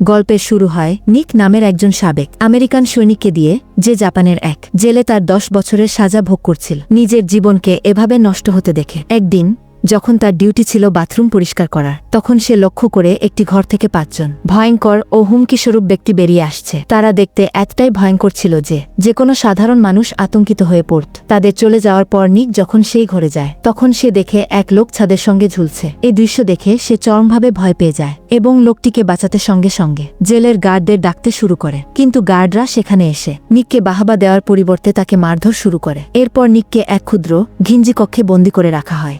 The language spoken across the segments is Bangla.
গল্পের শুরু হয় নিক নামের একজন সাবেক আমেরিকান সৈনিককে দিয়ে, যে জাপানের এক জেলে তার দশ বছরের সাজা ভোগ করছিল। নিজের জীবনকে এভাবে নষ্ট হতে দেখে একদিন যখন তার ডিউটি ছিল বাথরুম পরিষ্কার করার, তখন সে লক্ষ্য করে একটি ঘর থেকে পাঁচজন। ভয়ঙ্কর ও হুমকিস্বরূপ ব্যক্তি বেরিয়ে আসছে। তারা দেখতে এতটাই ভয়ঙ্কর ছিল যে যে কোনো সাধারণ মানুষ আতঙ্কিত হয়ে পড়ত। তাদের চলে যাওয়ার পর নিক যখন সেই ঘরে যায়, তখন সে দেখে এক লোক ছাদের সঙ্গে ঝুলছে। এই দৃশ্য দেখে সে চরমভাবে ভয় পেয়ে যায় এবং লোকটিকে বাঁচাতে সঙ্গে সঙ্গে জেলের গার্ডদের ডাকতে শুরু করে। কিন্তু গার্ডরা সেখানে এসে নিককে বাহাবা দেওয়ার পরিবর্তে তাকে মারধর শুরু করে। এরপর নিককে এক ক্ষুদ্র ঘিঞ্জি কক্ষে বন্দি করে রাখা হয়।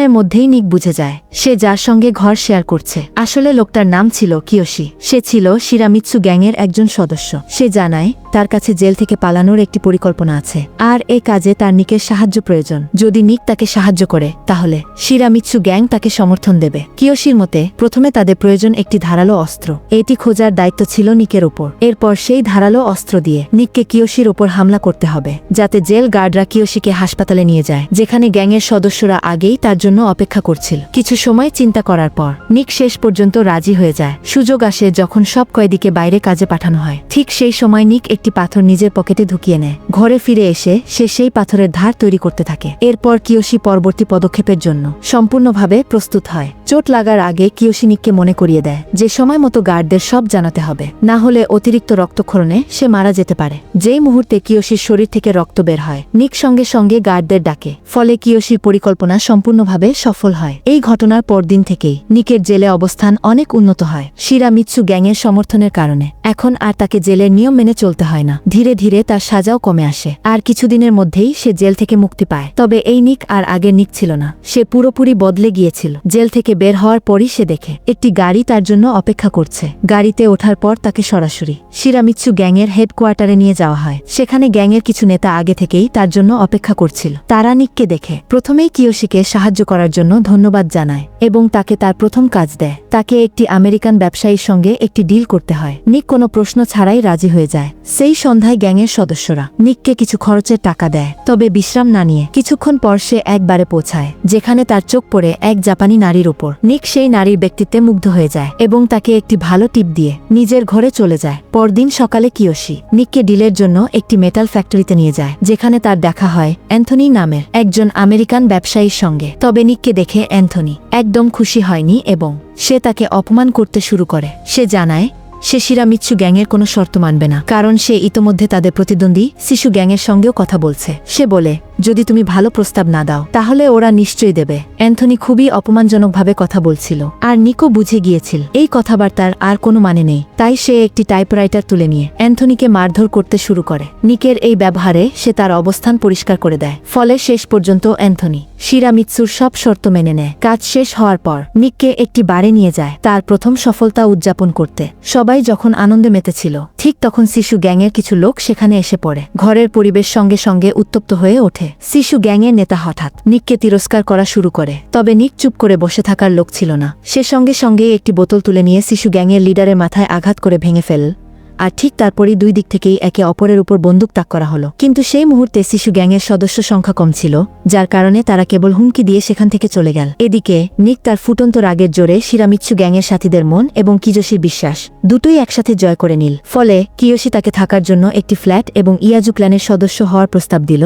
কিছুক্ষণের মধ্যেই নিক বুঝে যায়, সে যার সঙ্গে ঘর শেয়ার করছে। আসলে লোকটার নাম ছিল কিয়োশি সে ছিল শিরামিৎসু গ্যাংয়ের একজন সদস্য। সে জানায়, তার কাছে জেল থেকে পালানোর একটি পরিকল্পনা আছে। আর এ কাজে তার নিকের সাহায্য প্রয়োজন। যদি নিক তাকে সাহায্য করে, তাহলে শিরামিৎসু গ্যাং তাকে সমর্থন দেবে। কিয়োশির মতে, প্রথমে তাদের প্রয়োজন একটি ধারালো অস্ত্র। এটি খোঁজার দায়িত্ব ছিল নিকের ওপর এরপর সেই ধারালো অস্ত্র দিয়ে নিককে কিয়সির ওপর হামলা করতে হবে, যাতে জেল গার্ডরা কিয়োশিকে হাসপাতালে নিয়ে যায়, যেখানে গ্যাংয়ের সদস্যরা আগেই তার জন্য অপেক্ষা করছিল। কিছু সময় চিন্তা করার পর, নিক শেষ পর্যন্ত রাজি হয়ে যায়। সুযোগ আসে যখন সব কয়েদিকে বাইরে কাজে পাঠানো হয়। ঠিক সেই সময় নিক একটি পাথর নিজের পকেটে ঢুকিয়ে নেয়। ঘরে ফিরে এসে সে সেই পাথরের ধার তৈরি করতে থাকে। এরপর কিয়োশি পরবর্তী পদক্ষেপের জন্য সম্পূর্ণভাবে প্রস্তুত হয়। চোট লাগার আগে কিয়োশি নিককে মনে করিয়ে দেয়, যে সময় মতো গার্ডদের সব জানাতে হবে। না হলে অতিরিক্ত রক্তক্ষরণে সে মারা যেতে পারে। যেই মুহূর্তে কিয়সির শরীর থেকে রক্ত বের হয়, নিক সঙ্গে সঙ্গে গার্ডদের ডাকে। ফলে কিয়োশির পরিকল্পনা সম্পূর্ণভাবে সফল হয়। এই ঘটনার পরদিন থেকেই নিকের জেলে অবস্থান অনেক উন্নত হয়। শিরা মিৎসু গ্যাংয়ের সমর্থনের কারণে। এখন আর তাকে জেলের নিয়ম মেনে চলতে হয় না। ধীরে ধীরে তার সাজাও কমে আসে। আর কিছুদিনের মধ্যেই সে জেল থেকে মুক্তি পায়। তবে এই নিক আর আগের নিক ছিল না। সে পুরোপুরি বদলে গিয়েছিল। জেল থেকে বের হওয়ার পরই সে দেখে, একটি গাড়ি তার জন্য অপেক্ষা করছে। গাড়িতে ওঠার পর তাকে সরাসরি শিরামিৎসু গ্যাংয়ের হেডকোয়ার্টারে নিয়ে যাওয়া হয়। সেখানে গ্যাংয়ের কিছু নেতা আগে থেকেই তার জন্য অপেক্ষা করছিল। তারা নিককে দেখে, প্রথমেই কিয়োশিকে সাহায্য করার জন্য ধন্যবাদ জানায় এবং তাকে তার প্রথম কাজ দেয়। তাকে একটি আমেরিকান ব্যবসায়ীর সঙ্গে একটি ডিল করতে হয়। নিক কোনো প্রশ্ন ছাড়াই রাজি হয়ে যায়। সেই সন্ধ্যায় গ্যাংয়ের সদস্যরা নিককে কিছু খরচের টাকা দেয়। তবে বিশ্রাম না নিয়ে কিছুক্ষণ পর সে একবারে পৌঁছায়, যেখানে তার চোখ পড়ে এক জাপানি নারীর উপর নিক সেই নারীর ব্যক্তিত্বে মুগ্ধ হয়ে যায় এবং তাকে একটি ভালো টিপ দিয়ে নিজের ঘরে চলে যায়। পরদিন সকালে কিয়সি নিককে ডিলের জন্য একটি মেটাল ফ্যাক্টরিতে নিয়ে যায়, যেখানে তার দেখা হয় অ্যান্থনি নামের একজন আমেরিকান ব্যবসায়ীর সঙ্গে। তবে নিককে দেখে অ্যান্থনি একদম খুশি হয়নি এবং সে তাকে অপমান করতে শুরু করে। সে জানায়, সে শিরামিচ্ছু গ্যাংয়ের কোনো শর্ত মানবে না, কারণ সে ইতোমধ্যে তাদের প্রতিদ্বন্দ্বী শিশু গ্যাংয়ের সঙ্গেও কথা বলছে। সে বলে, যদি তুমি ভালো প্রস্তাব না দাও, তাহলে ওরা নিশ্চয়ই দেবে। অ্যান্থনি খুবই অপমানজনকভাবে কথা বলছিল। আর নিকো বুঝে গিয়েছিল, এই কথাবার্তার আর কোনো মানে নেই। তাই সে একটি টাইপরাইটার তুলে নিয়ে অ্যান্থনিকে মারধর করতে শুরু করে। নিকের এই ব্যবহারে সে তার অবস্থান পরিষ্কার করে দেয়। ফলে শেষ পর্যন্ত অ্যান্থনি শিরামিৎসুর সব শর্ত মেনে নেয়। কাজ শেষ হওয়ার পর নিককে একটি বারে নিয়ে যায়, তার প্রথম সফলতা উদযাপন করতে। সবাই যখন আনন্দে মেতেছিল, ঠিক তখন শিশু গ্যাংয়ের কিছু লোক সেখানে এসে পড়ে। ঘরের পরিবেশ সঙ্গে সঙ্গে উত্তপ্ত হয়ে ওঠে। শিশু গ্যাংয়ের নেতা হঠাৎ নিককে তিরস্কার করা শুরু করে। তবে নিক চুপ করে বসে থাকার লোক ছিল না। সে সঙ্গে সঙ্গে একটি বোতল তুলে নিয়ে শিশু গ্যাংয়ের লিডারের মাথায় আঘাত করে ভেঙে ফেল। আর ঠিক তারপরই দুই দিক থেকেই একে অপরের উপর বন্দুক তাক করা হলো। কিন্তু সেই মুহূর্তে শিশু গ্যাংয়ের সদস্য সংখ্যা কম ছিল, যার কারণে তারা কেবল হুমকি দিয়ে সেখান থেকে চলে গেল। এদিকে নিক তার ফুটন্ত রাগের জোরে শিরামিচ্ছু গ্যাংয়ের সাথীদের মন এবং কিজোশির বিশ্বাস দুটোই একসাথে জয় করে নিল। ফলে কিয়োশি তাকে থাকার জন্য একটি ফ্ল্যাট এবং ইয়াজু ক্ল্যানের সদস্য হওয়ার প্রস্তাব দিল।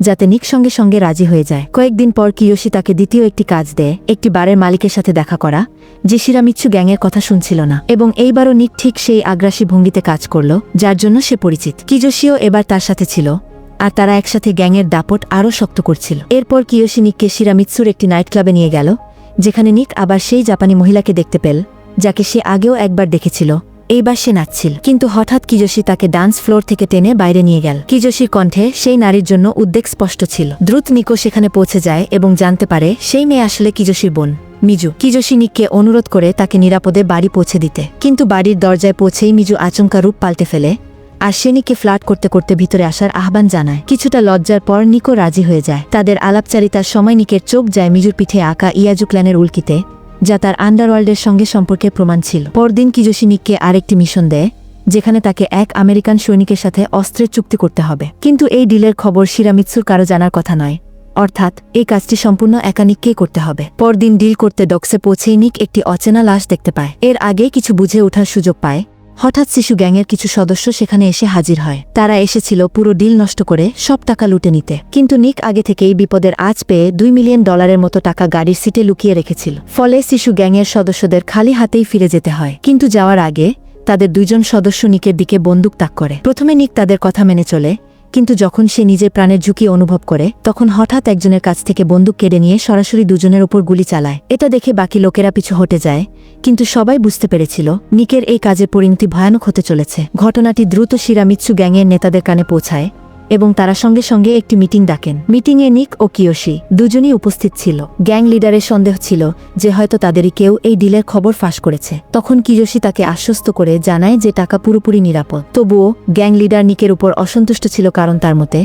যাতে নিক সঙ্গে সঙ্গে রাজি হয়ে যায়। কয়েকদিন পর কিয়োশি তাকে দ্বিতীয় একটি কাজ দেয়, একটি বারের মালিকের সাথে দেখা করা, যে শিরামিচ্ছু গ্যাংয়ের কথা শুনছিল না। এবং এইবারও নিক ঠিক সেই আগ্রাসী ভঙ্গিতে কাজ করল, যার জন্য সে পরিচিত। কিজোশিও এবার তার সাথে ছিল, আর তারা একসাথে গ্যাংয়ের দাপট আরও শক্ত করছিল। এরপর কিয়োশি নিককে শিরামিৎসুর একটি নাইট ক্লাবে নিয়ে গেল, যেখানে নিক আবার সেই জাপানি মহিলাকে দেখতে পেল, যাকে সে আগেও একবার দেখেছিল। এইবার সে নাচছিল। কিন্তু হঠাৎ কিজোশি তাকে ডান্স ফ্লোর থেকে টেনে বাইরে নিয়ে গেল। কিজোশির কণ্ঠে সেই নারীর জন্য উদ্বেগ স্পষ্ট ছিল। দ্রুত নিকো সেখানে পৌঁছে যায় এবং জানতে পারে সেই মেয়ে আসলে কিজোশির বোন। মিজু, কিজোশি নিককে অনুরোধ করে তাকে নিরাপদে বাড়ি পৌঁছে দিতে। কিন্তু বাড়ির দরজায় পৌঁছেই মিজু আচমকা রূপ পাল্টে ফেলে আর সে নিককে ফ্লার্ট করতে করতে ভিতরে আসার আহ্বান জানায়। কিছুটা লজ্জার পর নিকো রাজি হয়ে যায়। তাদের আলাপচারিতার সময় নিকের চোখ যায় মিজুর পিঠে আঁকা ইয়াজু ইয়াজুক্ল্যানের উল্কিতে। যা তার আন্ডারওয়ার্ল্ডের সঙ্গে সম্পর্কে প্রমাণ ছিল। পরদিন কিজোশি নিককে আরেকটি মিশন দেয়, যেখানে তাকে এক আমেরিকান সৈনিকের সাথে অস্ত্রের চুক্তি করতে হবে। কিন্তু এই ডিলের খবর শিরামিৎসুর কারও জানার কথা নয়। অর্থাৎ, এই কাজটি সম্পূর্ণ একানিককেই করতে হবে। পরদিন ডিল করতে ডক্সে পৌঁছেই নিক একটি অচেনা লাশ দেখতে পায়। এর আগে কিছু বুঝে ওঠার সুযোগ পায় হঠাৎ শিশু গ্যাংয়ের কিছু সদস্য সেখানে এসে হাজির হয়। তারা এসেছিল পুরো ডিল নষ্ট করে, সব টাকা লুটে নিতে। কিন্তু নিক আগে থেকেই বিপদের আজ পেয়ে দুই মিলিয়ন ডলারের মতো টাকা গাড়ির সিটে লুকিয়ে রেখেছিল। ফলে শিশু গ্যাংয়ের সদস্যদের খালি হাতেই ফিরে যেতে হয়। কিন্তু যাওয়ার আগে তাদের দুইজন সদস্য নিকের দিকে বন্দুক তাক করে। প্রথমে নিক তাদের কথা মেনে চলে কিন্তু যখন সে নিজের প্রাণের ঝুঁকি অনুভব করে, তখন হঠাৎ একজনের কাছ থেকে বন্দুক কেড়ে নিয়ে সরাসরি দুজনের ওপর গুলি চালায়। এটা দেখে বাকি লোকেরা পিছু হটে যায়, কিন্তু সবাই বুঝতে পেরেছিল, নিকের এই কাজের পরিণতি ভয়ানক হতে চলেছে। ঘটনাটি দ্রুত শিরামিৎসু গ্যাংয়ের নেতাদের কানে পৌঁছায় এবং তারা সঙ্গে সঙ্গে একটি মিটিং ডাকেন। মিটিংয়ে নিক ও কিয়োশি দুজনই উপস্থিত ছিল। গ্যাং লিডারের সন্দেহ ছিল যে হয়তো তাদেরই কেউ এই ডিলের খবর ফাঁস করেছে। তখন কিয়োশি তাকে আশ্বস্ত করে জানায় যে টাকা পুরোপুরি নিরাপদ। তবুও গ্যাং লিডার নিকের উপর অসন্তুষ্ট ছিল কারণ তার মতে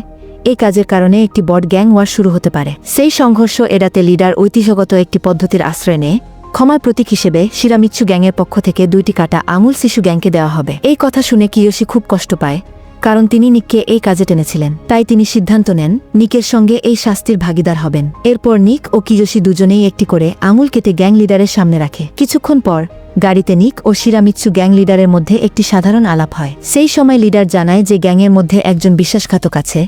এই কাজের কারণে একটি বড় গ্যাং ওয়ার শুরু হতে পারে। সেই সংঘর্ষ এড়াতে লিডার ঐতিহ্যগত একটি পদ্ধতির আশ্রয় নেয়। ক্ষমার প্রতীক হিসেবে শিরামিচ্ছু গ্যাংয়ের পক্ষ থেকে দুইটি কাটা আঙুল শিশু গ্যাংকে দেওয়া হবে। এই কথা শুনে কিয়োশি খুব কষ্ট পায় কারণ তিনি নিককে এই কাজে টেনেছিলেন। তাই তিনি সিদ্ধান্ত নেন, নিকের সঙ্গে এই শাস্তির ভাগিদার হবেন। এরপর নিক ও কিয়োশি দুজনেই একটি করে আঙুল কেটে গ্যাং লিডারের সামনে রাখে। কিছুক্ষণ পর গাড়িতে নিক ও শিরামিৎসু গ্যাং লিডারের মধ্যে একটি সাধারণ আলাপ হয়। সেই সময় লিডার জানায় যে গ্যাংয়ের মধ্যে একজন বিশ্বাসঘাতক আছে,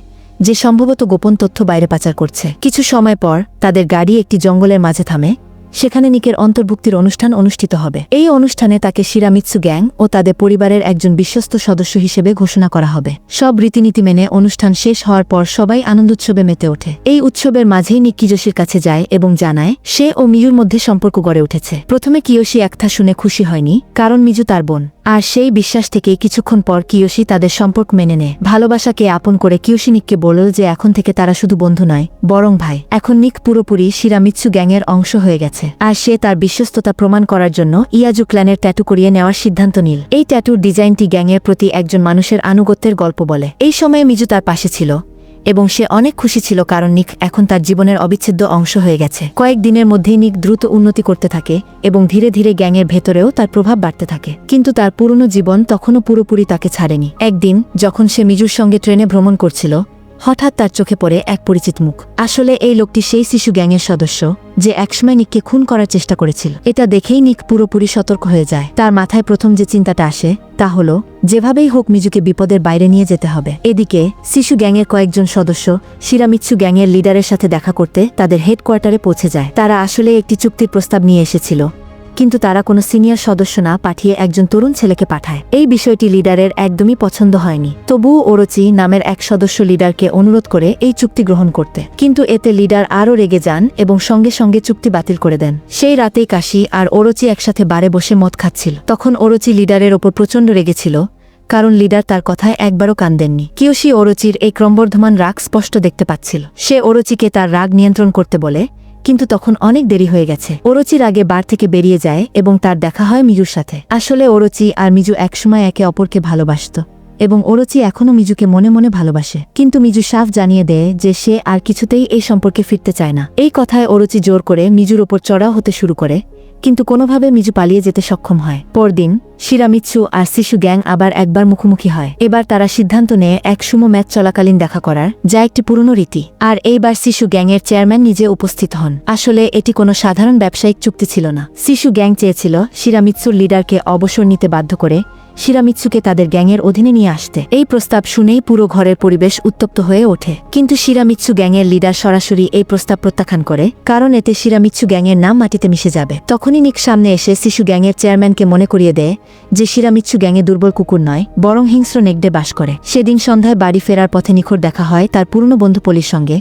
যে সম্ভবত গোপন তথ্য বাইরে পাচার করছে। কিছু সময় পর তাদের গাড়ি একটি জঙ্গলের মাঝে থামে সেখানে নিকের অন্তর্ভুক্তির অনুষ্ঠান অনুষ্ঠিত হবে। এই অনুষ্ঠানে তাকে শিরামিৎসু গ্যাং ও তাদের পরিবারের একজন বিশ্বস্ত সদস্য হিসেবে ঘোষণা করা হবে। সব রীতিনীতি মেনে অনুষ্ঠান শেষ হওয়ার পর সবাই আনন্দোৎসবে মেতে ওঠে। এই উৎসবের মাঝেই নিক কিজোশির কাছে যায় এবং জানায়, সে ও মিয়ুর মধ্যে সম্পর্ক গড়ে উঠেছে। প্রথমে কিয়োশি একথা শুনে খুশি হয়নি, কারণ মিজু তার বোন। আর সেই বিশ্বাস থেকেই কিছুক্ষণ পর কিয়োশি তাদের সম্পর্ক মেনে নেয়। ভালোবাসাকে আপন করে কিয়োশি নিককে বলল যে এখন থেকে তারা শুধু বন্ধু নয়, বরং ভাই। এখন নিক পুরোপুরি শিরামিৎসু গ্যাংয়ের অংশ হয়ে গেছে। আর সে তার বিশ্বস্ততা প্রমাণ করার জন্য ইয়াজু ক্ল্যানের ট্যাটু করিয়ে নেওয়ার সিদ্ধান্ত নিল। এই ট্যাটুর ডিজাইনটি গ্যাংয়ের প্রতি একজন মানুষের আনুগত্যের গল্প বলে। এই সময়ে মিজু তার পাশে ছিল এবং সে অনেক খুশি ছিল কারণ নিক এখন তার জীবনের অবিচ্ছেদ্য অংশ হয়ে গেছে। কয়েক দিনের মধ্যেই নিক দ্রুত উন্নতি করতে থাকে এবং ধীরে ধীরে গ্যাংয়ের ভেতরেও তার প্রভাব বাড়তে থাকে। কিন্তু তার পুরনো জীবন তখনও পুরোপুরি তাকে ছাড়েনি। একদিন, যখন সে মিজুর সঙ্গে ট্রেনে ভ্রমণ করছিল হঠাৎ তার চোখে পড়ে এক পরিচিত মুখ। আসলে এই লোকটি সেই শিশু গ্যাংয়ের সদস্য, যে একসময় নিককে খুন করার চেষ্টা করেছিল। এটা দেখেই নিক পুরোপুরি সতর্ক হয়ে যায়। তার মাথায় প্রথম যে চিন্তাটা আসে, তা হল, যেভাবেই হোক মিজুকে বিপদের বাইরে নিয়ে যেতে হবে। এদিকে, শিশু গ্যাংয়ের কয়েকজন সদস্য শিরামিৎসু গ্যাংয়ের লিডারের সাথে দেখা করতে তাদের হেডকোয়ার্টারে পৌঁছে যায়। তারা আসলে একটি চুক্তির প্রস্তাব নিয়ে এসেছিল। কিন্তু তারা কোনো সিনিয়র সদস্য না পাঠিয়ে একজন তরুণ ছেলেকে পাঠায়। এই বিষয়টি লিডারের একদমই পছন্দ হয়নি। তবুও ওরচি নামের এক সদস্য লিডারকে অনুরোধ করে এই চুক্তি গ্রহণ করতে। কিন্তু এতে লিডার আরও রেগে যান এবং সঙ্গে সঙ্গে চুক্তি বাতিল করে দেন। সেই রাতেই কাশি আর ওরচি একসাথে বারে বসে মদ খাচ্ছিল। তখন ওরচি লিডারের ওপর প্রচণ্ড রেগেছিল, কারণ লিডার তার কথায় একবারও কান দেননি। কিয়োশি ওরচির এই ক্রমবর্ধমান রাগ স্পষ্ট দেখতে পাচ্ছিল। সে ওরচিকে তার রাগ নিয়ন্ত্রণ করতে বলে কিন্তু তখন অনেক দেরি হয়ে গেছে। ওরচির আগে বার থেকে বেরিয়ে যায় এবং তার দেখা হয় মিজুর সাথে। আসলে ওরচি আর মিজু একসময় একে অপরকে ভালোবাসত এবং ওরচি এখনও মিজুকে মনে মনে ভালোবাসে। কিন্তু মিজু সাফ জানিয়ে দেয় যে সে আর কিছুতেই এই সম্পর্কে ফিরতে চায় না। এই কথায় ওরচি জোর করে মিজুর ওপর চড়াও হতে শুরু করে কিন্তু কোনোভাবে মিজু পালিয়ে যেতে সক্ষম হয়। পরদিন শিরামিৎসু আর শিশু গ্যাং আবার একবার মুখোমুখি হয়। এবার তারা সিদ্ধান্ত নেয় এক সুমো ম্যাচ চলাকালীন দেখা করার, যা একটি পুরনো রীতি। আর এইবার শিশু গ্যাংয়ের চেয়ারম্যান নিজে উপস্থিত হন। আসলে এটি কোনো সাধারণ ব্যবসায়িক চুক্তি ছিল না। শিশু গ্যাং চেয়েছিল শিরামিৎসুর লিডারকে অবসর নিতে বাধ্য করে শিরামিৎসুকে তাদের গ্যাংয়ের অধীনে নিয়ে আসতে। এই প্রস্তাব শুনেই পুরো ঘরের পরিবেশ উত্তপ্ত হয়ে ওঠে। কিন্তু শিরামিৎসু গ্যাংয়ের লিডার সরাসরি এই প্রস্তাব প্রত্যাখ্যান করে, কারণ এতে শিরামিৎসু গ্যাংয়ের নাম মাটিতে মিশে যাবে। তখনই নিক সামনে এসে শিশু গ্যাংয়ের চেয়ারম্যানকে মনে করিয়ে দেয় যে শিরামিৎসু গ্যাংয়ে দুর্বল কুকুর নয়, বরং হিংস্র নেগডে বাস করে। সেদিন সন্ধ্যায় বাড়ি ফেরার পথে নিখোর দেখা হয় তার পুরনো বন্ধু পলির সঙ্গে,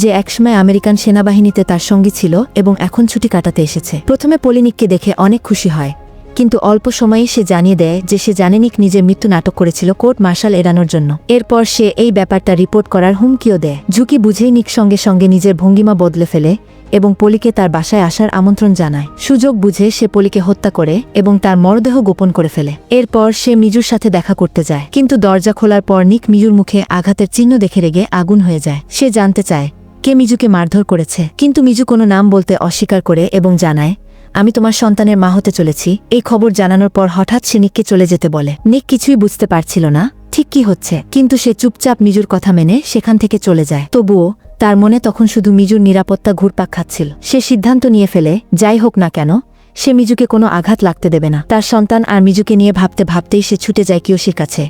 যে একসময় আমেরিকান সেনাবাহিনীতে তার সঙ্গী ছিল এবং এখন ছুটি কাটাতে এসেছে। প্রথমে পলিনিককে দেখে অনেক খুশি হয়। কিন্তু অল্প সময়েই সে জানিয়ে দেয় যে সে জানেনিক নিজের মৃত্যু নাটক করেছিল কোর্ট মার্শাল এড়ানোর জন্য। এরপর সে এই ব্যাপারটা রিপোর্ট করার হুমকিও দেয়। ঝুঁকি বুঝেই নিক সঙ্গে সঙ্গে নিজের ভঙ্গিমা বদলে ফেলে এবং পলিকে তার বাসায় আসার আমন্ত্রণ জানায়। সুযোগ বুঝে সে পলিকে হত্যা করে এবং তার মরদেহ গোপন করে ফেলে। এরপর সে মিজুর সাথে দেখা করতে যায়। কিন্তু দরজা খোলার পর নিক মিজুর মুখে আঘাতের চিহ্ন দেখে রেগে আগুন হয়ে যায়। সে জানতে চায়, কে মিজুকে মারধর করেছে? কিন্তু মিজু কোনো নাম বলতে অস্বীকার করে এবং জানায় আমি তোমার সন্তানের মা হতে চলেছি। এই খবর জানানোর পর হঠাৎ সে নিককে চলে যেতে বলে। নিক কিছুই বুঝতে পারছিল না, ঠিক কি হচ্ছে। কিন্তু সে চুপচাপ মিজুর কথা মেনে সেখান থেকে চলে যায়। তবুও, তার মনে তখন শুধু মিজুর নিরাপত্তা ঘুরপাক খাচ্ছিল। সে সিদ্ধান্ত নিয়ে ফেলে, যাই হোক না কেন, সে মিজুকে কোনো আঘাত লাগতে দেবে না। তার সন্তান আর মিজুকে নিয়ে ভাবতে ভাবতেই সে ছুটে যায় কিয়সির কাছে।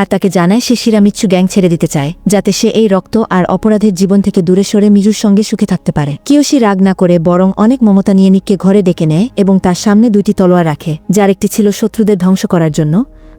আর তাকে জানায় সে শিরামিচ্ছু গ্যাং ছেড়ে দিতে চায়, যাতে সে এই রক্ত আর অপরাধের জীবন থেকে দূরে সরে মিজুর সঙ্গে সুখে থাকতে পারে। কিয়সি রাগ না করে বরং অনেক মমতা নিয়ে নিককে ঘরে ডেকে নেয় এবং তার সামনে দুইটি তলোয়ার রাখে, যার একটি ছিল শত্রুদের ধ্বংস করার জন্য,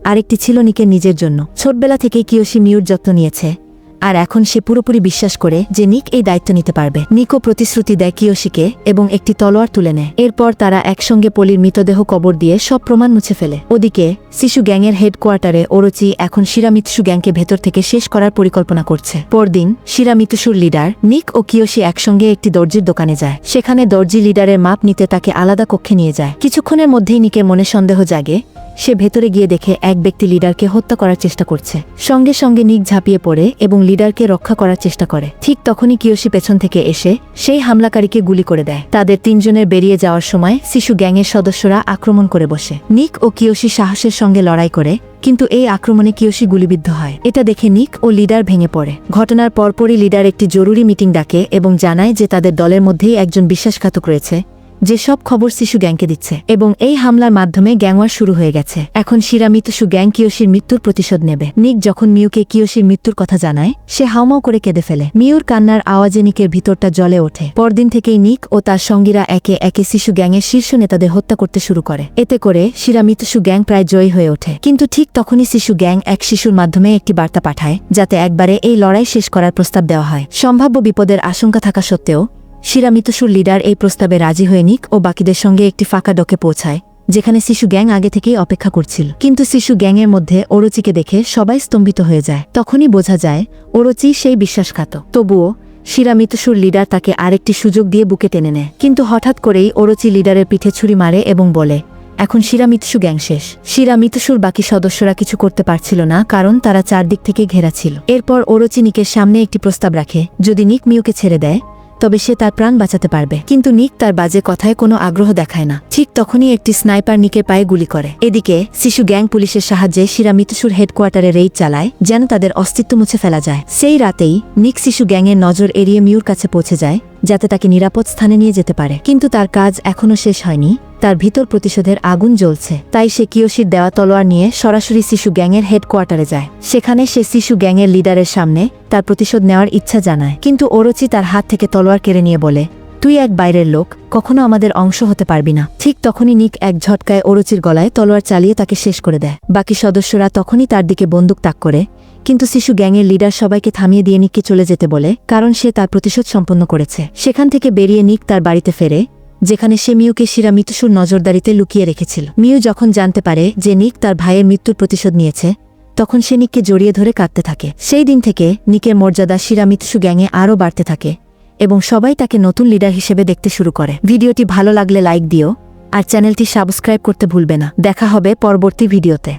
আরেকটি ছিল নিকের নিজের জন্য। ছোটবেলা থেকেই কিয়সি মিউর যত্ন নিয়েছে। আর এখন সে পুরোপুরি বিশ্বাস করে যে নিক এই দায়িত্ব নিতে পারবে। নিকও প্রতিশ্রুতি দেয় কিয়সিকে এবং একটি তলোয়ার তুলে নেয়। এরপর তারা একসঙ্গে পলির মৃতদেহ কবর দিয়ে সব প্রমাণ মুছে ফেলে। ওদিকে, শিশু গ্যাংয়ের হেডকোয়ার্টারে ওরচি এখন শিরামিৎসু গ্যাংকে ভেতর থেকে শেষ করার পরিকল্পনা করছে। পরদিন শিরামিতুসুর লিডার নিক ও কিয়সি একসঙ্গে একটি দর্জির দোকানে যায়। সেখানে দর্জি লিডারের মাপ নিতে তাকে আলাদা কক্ষে নিয়ে যায়। কিছুক্ষণের মধ্যেই নিকের মনে সন্দেহ জাগে সে ভেতরে গিয়ে দেখে এক ব্যক্তি লিডারকে হত্যা করার চেষ্টা করছে। সঙ্গে সঙ্গে নিক ঝাঁপিয়ে পড়ে এবং লিডারকে রক্ষা করার চেষ্টা করে। ঠিক তখনই কিয়সি পেছন থেকে এসে সেই হামলাকারীকে গুলি করে দেয়। তাদের তিনজনের বেরিয়ে যাওয়ার সময় শিশু গ্যাংয়ের সদস্যরা আক্রমণ করে বসে। নিক ও কিয়সি সাহসের সঙ্গে লড়াই করে, কিন্তু এই আক্রমণে কিয়সি গুলিবিদ্ধ হয়। এটা দেখে নিক ও লিডার ভেঙে পড়ে। ঘটনার পরপরই লিডার একটি জরুরি মিটিং ডাকে এবং জানায় যে তাদের দলের মধ্যেই একজন বিশ্বাসঘাতক রয়েছে। যে সব খবর শিশু গ্যাংকে দিচ্ছে। এবং এই হামলার মাধ্যমে গ্যাংওয়ার শুরু হয়ে গেছে। এখন শিরা শিরামিতসু গ্যাং কিয়সির মৃত্যুর প্রতিশোধ নেবে। নিক যখন মিউকে কিয়সির মৃত্যুর কথা জানায়, সে হাউমাউ করে কেঁদে ফেলে। মিউর কান্নার আওয়াজে নিকের ভিতরটা জলে ওঠে। পরদিন থেকেই নিক ও তার সঙ্গীরা একে একে শিশু গ্যাংয়ের শীর্ষ নেতাদের হত্যা করতে শুরু করে। এতে করে শিরা শিরামিতসু গ্যাং প্রায় জয়ী হয়ে ওঠে। কিন্তু ঠিক তখনই শিশু গ্যাং এক শিশুর মাধ্যমে একটি বার্তা পাঠায়, যাতে একবারে এই লড়াই শেষ করার প্রস্তাব দেওয়া হয়। সম্ভাব্য বিপদের আশঙ্কা থাকা সত্ত্বেও শিরামিতসুর লিডার এই প্রস্তাবে রাজি হয়ে নিক ও বাকিদের সঙ্গে একটি ফাঁকা ডকে পৌঁছায়, যেখানে শিশু গ্যাং আগে থেকেই অপেক্ষা করছিল। কিন্তু শিশু গ্যাংয়ের মধ্যে ওরচিকে দেখে সবাই স্তম্ভিত হয়ে যায়। তখনই বোঝা যায়, ওরচি সেই বিশ্বাসঘাত তবুও শিরামিতসুর লিডার তাকে আরেকটি সুযোগ দিয়ে বুকে টেনে নেয়। কিন্তু হঠাৎ করেই ওরচি লিডারের পিঠে ছুরি মারে এবং বলে, এখন শিরামিতসু গ্যাং শেষ। শিরামিতসুর বাকি সদস্যরা কিছু করতে পারছিল না, কারণ তারা চারদিক থেকে ঘেরা ছিল। এরপর ওরচি নিকের সামনে একটি প্রস্তাব রাখে, যদি নিক মিউকে ছেড়ে দেয় তবে সে তার প্রাণ বাঁচাতে পারবে। কিন্তু নিক তার বাজে কথায় কোনো আগ্রহ দেখায় না। ঠিক তখনই একটি স্নাইপার নিকের পায়ে গুলি করে। এদিকে শিশু গ্যাং পুলিশের সাহায্যে শিরা মিতুসুর হেডকোয়ার্টারে রেইড চালায়, যেন তাদের অস্তিত্ব মুছে ফেলা যায়। সেই রাতেই নিক শিশু গ্যাংয়ের নজর এড়িয়ে মিউর কাছে পৌঁছে যায়, যাতে তাকে নিরাপদ স্থানে নিয়ে যেতে পারে। কিন্তু তার কাজ এখনও শেষ হয়নি। তার ভিতর প্রতিশোধের আগুন জ্বলছে। তাই সে কিয়সির দেওয়া তলোয়ার নিয়ে সরাসরি শিশু গ্যাংয়ের হেডকোয়ার্টারে যায়। সেখানে সে শিশু গ্যাংয়ের লিডারের সামনে তার প্রতিশোধ নেওয়ার ইচ্ছা জানায়। কিন্তু ওরচি তার হাত থেকে তলোয়ার কেড়ে নিয়ে বলে, তুই এক বাইরের লোক, কখনো আমাদের অংশ হতে পারবি না। ঠিক তখনই নিক এক ঝটকায় ওরচির গলায় তলোয়ার চালিয়ে তাকে শেষ করে দেয়। বাকি সদস্যরা তখনই তার দিকে বন্দুক তাক করে, কিন্তু শিশু গ্যাংয়ের লিডার সবাইকে থামিয়ে দিয়ে নিককে চলে যেতে বলে, কারণ সে তার প্রতিশোধ সম্পন্ন করেছে। সেখান থেকে বেরিয়ে নিক তার বাড়িতে ফেরে যেখানে সে মিউকে শিরা মৃত্যুসুর নজরদারিতে লুকিয়ে রেখেছিল। মিউ যখন জানতে পারে যে নিক তার ভাইয়ের মৃত্যুর প্রতিশোধ নিয়েছে, তখন সে নিককে জড়িয়ে ধরে কাঁদতে থাকে। সেই দিন থেকে নিকের মর্যাদা শিরামিৎসু গ্যাংয়ে আরও বাড়তে থাকে এবং সবাই তাকে নতুন লিডার হিসেবে দেখতে শুরু করে। ভিডিওটি ভালো লাগলে লাইক দিও আর চ্যানেলটি সাবস্ক্রাইব করতে ভুলবে না। দেখা হবে পরবর্তী ভিডিওতে।